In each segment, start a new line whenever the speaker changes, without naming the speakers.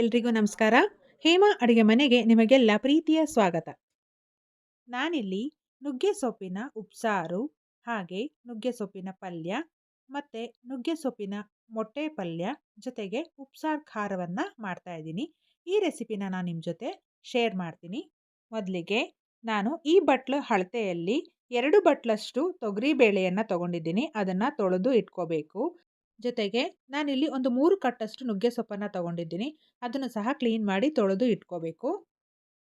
ಎಲ್ರಿಗೂ ನಮಸ್ಕಾರ. ಹೇಮಾ ಅಡುಗೆ ಮನೆಗೆ ನಿಮಗೆಲ್ಲ ಪ್ರೀತಿಯ ಸ್ವಾಗತ. ನಾನಿಲ್ಲಿ ನುಗ್ಗೆ ಸೊಪ್ಪಿನ ಉಪ್ಸಾರು, ಹಾಗೆ ನುಗ್ಗೆ ಸೊಪ್ಪಿನ ಪಲ್ಯ ಮತ್ತು ನುಗ್ಗೆ ಸೊಪ್ಪಿನ ಮೊಟ್ಟೆ ಪಲ್ಯ ಜೊತೆಗೆ ಉಪ್ಸಾರು ಖಾರವನ್ನು ಮಾಡ್ತಾ ಇದ್ದೀನಿ. ಈ ರೆಸಿಪಿನ ನಾನು ನಿಮ್ಮ ಜೊತೆ ಶೇರ್ ಮಾಡ್ತೀನಿ. ಮೊದಲಿಗೆ ನಾನು ಈ ಬಟ್ಲು ಅಳತೆಯಲ್ಲಿ ಎರಡು ಬಟ್ಲಷ್ಟು ತೊಗರಿ ಬೇಳೆಯನ್ನು ತಗೊಂಡಿದ್ದೀನಿ. ಅದನ್ನು ತೊಳೆದು ಇಟ್ಕೋಬೇಕು. ಜೊತೆಗೆ ನಾನಿಲ್ಲಿ ಒಂದು ಮೂರು ಕಟ್ಟಷ್ಟು ನುಗ್ಗೆ ಸೊಪ್ಪನ್ನು ತಗೊಂಡಿದ್ದೀನಿ. ಅದನ್ನು ಸಹ ಕ್ಲೀನ್ ಮಾಡಿ ತೊಳೆದು ಇಟ್ಕೋಬೇಕು.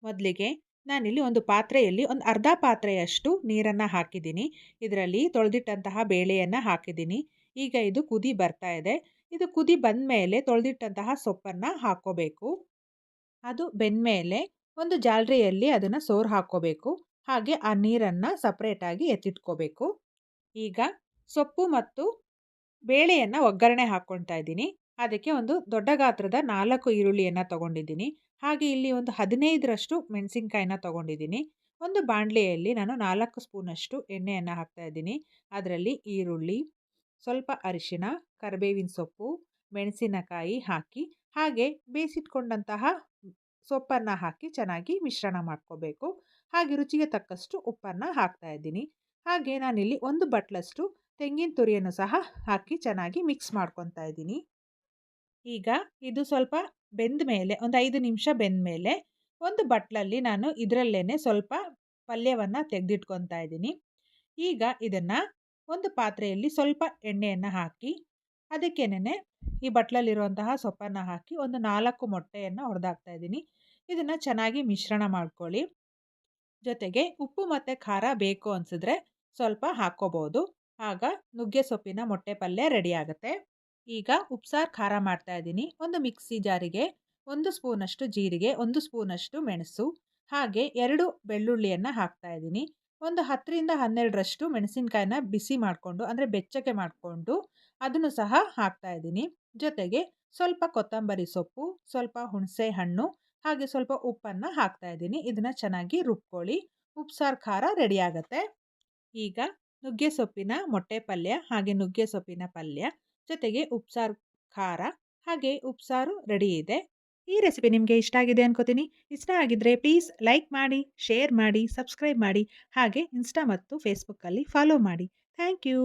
ಮೊದಲಿಗೆ ನಾನಿಲ್ಲಿ ಒಂದು ಪಾತ್ರೆಯಲ್ಲಿ ಒಂದು ಅರ್ಧ ಪಾತ್ರೆಯಷ್ಟು ನೀರನ್ನು ಹಾಕಿದ್ದೀನಿ. ಇದರಲ್ಲಿ ತೊಳೆದಿಟ್ಟಂತಹ ಬೇಳೆಯನ್ನು ಹಾಕಿದ್ದೀನಿ. ಈಗ ಇದು ಕುದಿ ಬರ್ತಾ ಇದೆ. ಇದು ಕುದಿ ಬಂದ ಮೇಲೆ ತೊಳೆದಿಟ್ಟಂತಹ ಸೊಪ್ಪನ್ನು ಹಾಕ್ಕೋಬೇಕು. ಅದು ಬೆಂದಮೇಲೆ ಒಂದು ಜಾಲರಿಯಲ್ಲಿ ಅದನ್ನು ಸೋರು ಹಾಕೋಬೇಕು ಹಾಗೆ ಆ ನೀರನ್ನು ಸಪ್ರೇಟಾಗಿ ಎತ್ತಿಟ್ಕೋಬೇಕು. ಈಗ ಸೊಪ್ಪು ಮತ್ತು ಬೇಳೆಯನ್ನು ಒಗ್ಗರಣೆ ಹಾಕ್ಕೊಳ್ತಾ ಇದ್ದೀನಿ. ಅದಕ್ಕೆ ಒಂದು ದೊಡ್ಡ ಗಾತ್ರದ ನಾಲ್ಕು ಈರುಳ್ಳಿಯನ್ನು ತಗೊಂಡಿದ್ದೀನಿ. ಹಾಗೆ ಇಲ್ಲಿ ಒಂದು ಹದಿನೈದರಷ್ಟು ಮೆಣಸಿನ್ಕಾಯಿನ ತಗೊಂಡಿದ್ದೀನಿ. ಒಂದು ಬಾಣಲೆಯಲ್ಲಿ ನಾನು ನಾಲ್ಕು ಸ್ಪೂನಷ್ಟು ಎಣ್ಣೆಯನ್ನು ಹಾಕ್ತಾ ಇದ್ದೀನಿ. ಅದರಲ್ಲಿ ಈರುಳ್ಳಿ, ಸ್ವಲ್ಪ ಅರಿಶಿನ ಕರಿಬೇವಿನ ಸೊಪ್ಪು, ಮೆಣಸಿನಕಾಯಿ ಹಾಕಿ, ಹಾಗೆ ಬೇಯಿಸಿಟ್ಕೊಂಡಂತಹ ಸೊಪ್ಪನ್ನು ಹಾಕಿ ಚೆನ್ನಾಗಿ ಮಿಶ್ರಣ ಮಾಡ್ಕೋಬೇಕು. ಹಾಗೆ ರುಚಿಗೆ ತಕ್ಕಷ್ಟು ಉಪ್ಪನ್ನು ಹಾಕ್ತಾ ಇದ್ದೀನಿ. ಹಾಗೆ ನಾನಿಲ್ಲಿ ಒಂದು ಬಟ್ಲಷ್ಟು ತೆಂಗಿನ ತುರಿಯನ್ನು ಸಹ ಹಾಕಿ ಚೆನ್ನಾಗಿ ಮಿಕ್ಸ್ ಮಾಡ್ಕೊತಾ ಇದ್ದೀನಿ. ಈಗ ಇದು ಸ್ವಲ್ಪ ಬೆಂದ ಮೇಲೆ ಒಂದು ಐದು ನಿಮಿಷ ಬೆಂದ ಮೇಲೆ ಒಂದು ಬಟ್ಲಲ್ಲಿ ನಾನು ಇದರಲ್ಲೇ ಸ್ವಲ್ಪ ಪಲ್ಯವನ್ನು ತೆಗೆದಿಟ್ಕೊತಾ ಇದ್ದೀನಿ. ಈಗ ಇದನ್ನು ಒಂದು ಪಾತ್ರೆಯಲ್ಲಿ ಸ್ವಲ್ಪ ಎಣ್ಣೆಯನ್ನು ಹಾಕಿ ಅದಕ್ಕೇನೆ ಈ ಬಟ್ಲಲ್ಲಿರುವಂತಹ ಸೊಪ್ಪನ್ನು ಹಾಕಿ ಒಂದು ನಾಲ್ಕು ಮೊಟ್ಟೆಯನ್ನು ಹೊಡೆದಾಕ್ತಾ ಇದ್ದೀನಿ. ಇದನ್ನು ಚೆನ್ನಾಗಿ ಮಿಶ್ರಣ ಮಾಡ್ಕೊಳ್ಳಿ. ಜೊತೆಗೆ ಉಪ್ಪು ಮತ್ತು ಖಾರ ಬೇಕು ಅನಿಸಿದ್ರೆ ಸ್ವಲ್ಪ ಹಾಕ್ಕೋಬೋದು. ಆಗ ನುಗ್ಗೆ ಸೊಪ್ಪಿನ ಮೊಟ್ಟೆ ಪಲ್ಯ ರೆಡಿ ಆಗುತ್ತೆ. ಈಗ ಉಪ್ಸಾರು ಖಾರ ಮಾಡ್ತಾ ಇದ್ದೀನಿ. ಒಂದು ಮಿಕ್ಸಿ ಜಾರಿಗೆ ಒಂದು ಸ್ಪೂನಷ್ಟು ಜೀರಿಗೆ, ಒಂದು ಸ್ಪೂನಷ್ಟು ಮೆಣಸು, ಹಾಗೆ ಎರಡು ಬೆಳ್ಳುಳ್ಳಿಯನ್ನು ಹಾಕ್ತಾ ಇದ್ದೀನಿ. ಒಂದು ಹತ್ತರಿಂದ ಹನ್ನೆರಡರಷ್ಟು ಮೆಣಸಿನಕಾಯಿನ ಬಿಸಿ ಮಾಡಿಕೊಂಡು, ಅಂದರೆ ಬೆಚ್ಚಗೆ ಮಾಡಿಕೊಂಡು ಅದನ್ನು ಸಹ ಹಾಕ್ತಾ ಇದ್ದೀನಿ. ಜೊತೆಗೆ ಸ್ವಲ್ಪ ಕೊತ್ತಂಬರಿ ಸೊಪ್ಪು, ಸ್ವಲ್ಪ ಹುಣಸೆ ಹಣ್ಣು, ಹಾಗೆ ಸ್ವಲ್ಪ ಉಪ್ಪನ್ನು ಹಾಕ್ತಾ ಇದ್ದೀನಿ. ಇದನ್ನು ಚೆನ್ನಾಗಿ ರುಬ್ಕೊಳ್ಳಿ. ಉಪ್ಸಾರು ಖಾರ ರೆಡಿ ಆಗುತ್ತೆ. ಈಗ ನುಗ್ಗೆ ಸೊಪ್ಪಿನ ಮೊಟ್ಟೆ ಪಲ್ಯ ಹಾಗೆ ನುಗ್ಗೆ ಸೊಪ್ಪಿನ ಪಲ್ಯ, ಜೊತೆಗೆ ಉಪ್ಸಾರು ಖಾರ ಹಾಗೆ ಉಪ್ಸಾರು ರೆಡಿ ಇದೆ. ಈ ರೆಸಿಪಿ ನಿಮಗೆ ಇಷ್ಟ ಆಗಿದೆ ಅನ್ಕೋತೀನಿ. ಇಷ್ಟ ಆಗಿದ್ದರೆ ಪ್ಲೀಸ್ ಲೈಕ್ ಮಾಡಿ, ಶೇರ್ ಮಾಡಿ, ಸಬ್ಸ್ಕ್ರೈಬ್ ಮಾಡಿ ಹಾಗೆ ಇನ್ಸ್ಟಾ ಮತ್ತು ಫೇಸ್ಬುಕ್ಕಲ್ಲಿ ಫಾಲೋ ಮಾಡಿ. Thank you.